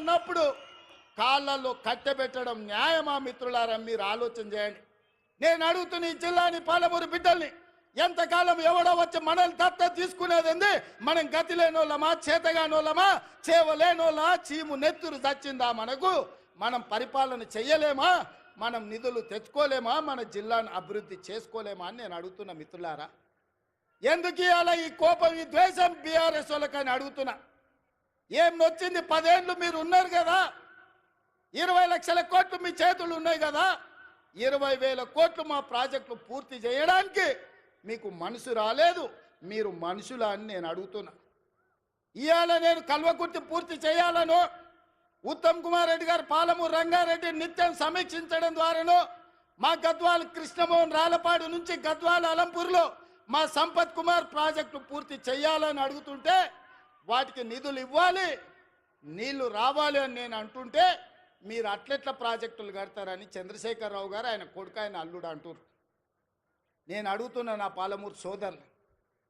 అన్నప్పుడు కాళ్ళల్లో కట్టెబెట్టడం న్యాయమా మిత్రులారా? మీరు ఆలోచన చేయండి. నేను అడుగుతున్న ఈ జిల్లాని పాలమూరు బిడ్డల్ని ఎంతకాలం ఎవడో వచ్చి మనల్ని దత్త తీసుకునేది మనం గతి లేనోళ్ళమా చేతగానోళ్ళమా చేవలేనోళ్ళ చీము నెత్తురు చచ్చిందా మనకు? మనం పరిపాలన చెయ్యలేమా? మనం నిధులు తెచ్చుకోలేమా? మన జిల్లాను అభివృద్ధి చేసుకోలేమా అని నేను అడుగుతున్నా మిత్రులారా. ఎందుకు ఇవాళ ఈ కోపం ఈ ద్వేషం బీఆర్ఎస్ వాళ్ళకని అడుగుతున్నా? ఏం నొచ్చింది పదేళ్ళు మీరు ఉన్నారు కదా. ఇరవై లక్షల కోట్లు మీ చేతులు ఉన్నాయి కదా. ఇరవై వేల కోట్లు మా ప్రాజెక్టులు పూర్తి చేయడానికి మీకు మనసు రాలేదు. మీరు మనుషులా అని నేను అడుగుతున్నా. ఇవాళ నేను కల్వకుర్తి పూర్తి చేయాలను. ఉత్తమ్ కుమార్ రెడ్డి గారు పాలమూరు రంగారెడ్డి నిత్యం సమీక్షించడం ద్వారాను మా గద్వాల కృష్ణమోహన్ రాలపాడు నుంచి గద్వాల అలంపూర్లో మా సంపత్ కుమార్ ప్రాజెక్టు పూర్తి చేయాలని అడుగుతుంటే వాటికి నిధులు ఇవ్వాలి నీళ్ళు రావాలి అని నేను అంటుంటే మీరు అట్లెట్ల ప్రాజెక్టులు కడతారని చంద్రశేఖరరావు గారు ఆయన కొడుకు ఆయన అల్లుడు అంటారు నేను అడుగుతున్నా నా పాలమూరు సోదరులు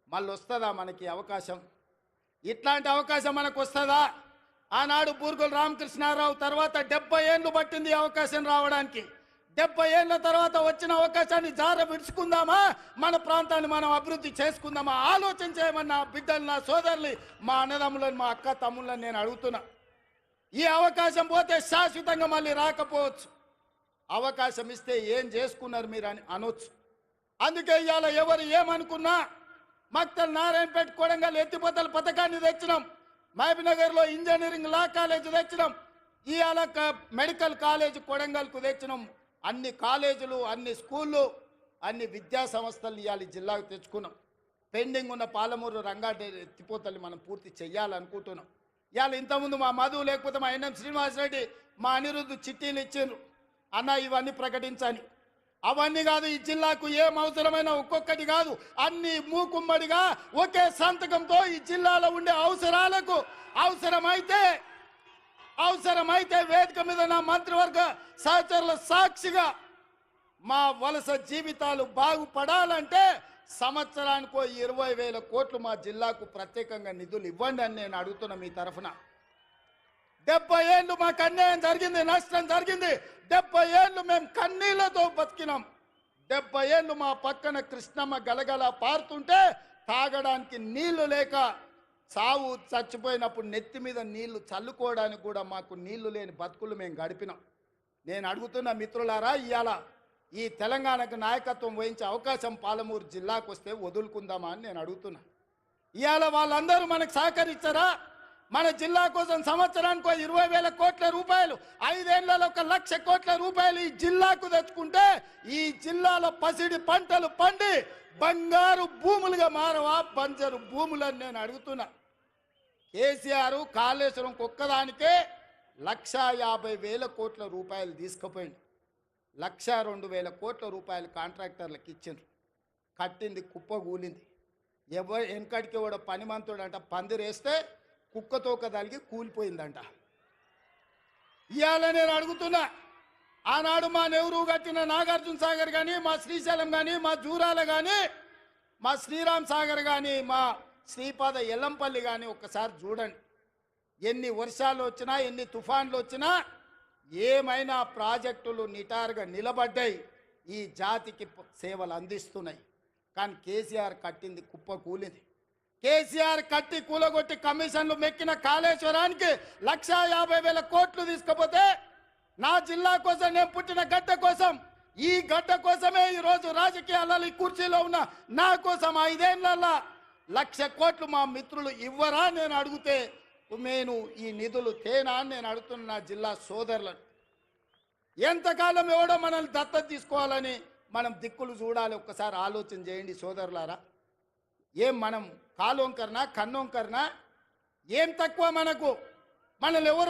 మళ్ళీ వస్తుందా మనకి అవకాశం? ఇట్లాంటి అవకాశం మనకు వస్తుందా? ఆనాడు బూర్గుల రామకృష్ణారావు తర్వాత డెబ్బై ఏళ్ళు పట్టింది అవకాశం రావడానికి. డెబ్బై ఏళ్ళ తర్వాత వచ్చిన అవకాశాన్ని జార విడుచుకుందామా? మన ప్రాంతాన్ని మనం అభివృద్ధి చేసుకుందామా? ఆలోచన చేయమని నా బిడ్డలు నా సోదరులు మా అన్నదమ్ములను మా అక్క తమ్ముళ్ళని నేను అడుగుతున్నా. ఈ అవకాశం పోతే శాశ్వతంగా మళ్ళీ రాకపోవచ్చు. అవకాశం ఇస్తే ఏం చేసుకున్నారు మీరు అని అనొచ్చు. అందుకే ఇవాళ ఎవరు ఏమనుకున్నా మక్తల్ నారాయణపేట కొడంగల్ ఎత్తిపోతల పథకాన్ని తెచ్చినాం. మహబీనగర్లో ఇంజనీరింగ్ లా కాలేజ్ తెచ్చినాం. ఇవాళ మెడికల్ కాలేజ్ కొడంగల్కు తెచ్చినాం. అన్ని కాలేజీలు అన్ని స్కూళ్ళు అన్ని విద్యా సంస్థలు ఇవ్వాలి ఈ జిల్లాకు తెచ్చుకున్నాం. పెండింగ్ ఉన్న పాలమూరు రంగారెడ్డి ఎత్తిపోతల్ని మనం పూర్తి చేయాలనుకుంటున్నాం ఇవాళ ఇంతకుముందు మా మధు లేకపోతే మా ఎన్ఎం శ్రీనివాసరెడ్డి మా అనిరుద్ధు చిట్టీలు ఇచ్చారు అన్న ఇవన్నీ ప్రకటించాలి అవన్నీ కాదు ఈ జిల్లాకు ఏం అవసరమైన ఒక్కొక్కటి కాదు. అన్ని మూకుమ్మడిగా ఒకే సంతకంతో ఈ జిల్లాలో ఉండే అవసరాలకు అవసరమైతే అవసరమైతే వేదిక మీద నా మంత్రివర్గ సహచరుల సాక్షిగా మా వలస జీవితాలు బాగుపడాలంటే సంవత్సరానికో ఇరవై వేల కోట్లు మా జిల్లాకు ప్రత్యేకంగా నిధులు ఇవ్వండి అని నేను అడుగుతున్నా మీ తరఫున. డెబ్బై ఏళ్ళు మాకు అన్యాయం జరిగింది నష్టం జరిగింది. డెబ్బై ఏళ్ళు మేము కన్నీళ్ళతో బతికినాం. డెబ్బై ఏళ్ళు మా పక్కన కృష్ణమ్మ గలగల పారుతుంటే తాగడానికి నీళ్ళు లేక సావు చచ్చిపోయినప్పుడు నెత్తి మీద నీళ్ళు చల్లుకోవడానికి కూడా మాకు నీళ్ళు లేని బతుకులు మేము గడిపినాం. నేను అడుగుతున్న మిత్రులారా ఇవాళ ఈ తెలంగాణకు నాయకత్వం వహించే అవకాశం పాలమూరు జిల్లాకు వస్తే వదులుకుందామా అని నేను అడుగుతున్నా. ఇవాళ వాళ్ళందరూ మనకు సహకరించరా? మన జిల్లా కోసం సంవత్సరానికి ఇరవై వేల కోట్ల రూపాయలు ఐదేళ్ళలో ఒక లక్ష కోట్ల రూపాయలు ఈ జిల్లాకు తెచ్చుకుంటే ఈ జిల్లాలో పసిడి పంటలు పండి బంగారు భూములుగా మారవా? బంజరు భూములని నేను అడుగుతున్నా. కేసీఆర్ కాళేశ్వరం ఒక్కదానికే లక్ష యాభై వేల కోట్ల రూపాయలు తీసుకుపోయింది లక్ష రెండు వేల కోట్ల రూపాయలు కాంట్రాక్టర్లకు ఇచ్చిండ్రు. కట్టింది కుప్ప కూలింది. ఎవరు వెనకడికి కూడా పనిమంతుడు అంట పందిరేస్తే కుక్కతోక తలిగి కూలిపోయిందంట. ఇవాళ నేను అడుగుతున్నా ఆనాడు మా నెహ్రూ కట్టిన నాగార్జున సాగర్ కానీ మా శ్రీశైలం కానీ మా జూరాల కానీ మా శ్రీరామ్ సాగర్ కానీ మా శ్రీపాద ఎల్లంపల్లి కానీ ఒక్కసారి చూడండి. ఎన్ని వర్షాలు వచ్చినా ఎన్ని తుఫాన్లు వచ్చినా ఏమైనా ప్రాజెక్టులు నిటారుగా నిలబడ్డాయి ఈ జాతికి సేవలు అందిస్తున్నాయి. కానీ కేసీఆర్ కట్టింది కుప్ప కూలింది. కేసీఆర్ కట్టి కూలగొట్టి కమిషన్లు మెక్కిన కాళేశ్వరానికి లక్షా యాభై వేల కోట్లు తీసుకపోతే నా జిల్లా కోసం నేను పుట్టిన గడ్డ కోసం ఈ గడ్డ కోసమే ఈరోజు రాజకీయాలలో ఈ కుర్చీలో ఉన్న నా కోసం ఐదేళ్ళలో లక్ష కోట్లు మా మిత్రులు ఇవ్వరా నేను అడిగితే నేను ఈ నిధులు తేనా అని నేను అడుగుతున్న నా జిల్లా సోదరులను ఎంతకాలం ఎవడో మనల్ని దత్తత తీసుకోవాలని మనం దిక్కులు చూడాలి. ఒక్కసారి ఆలోచన చేయండి సోదరులారా. ఏం మనం కాలోంకరనా కన్నోంకరనా ఏం తక్కువ మనకు? మనల్ని ఎవరో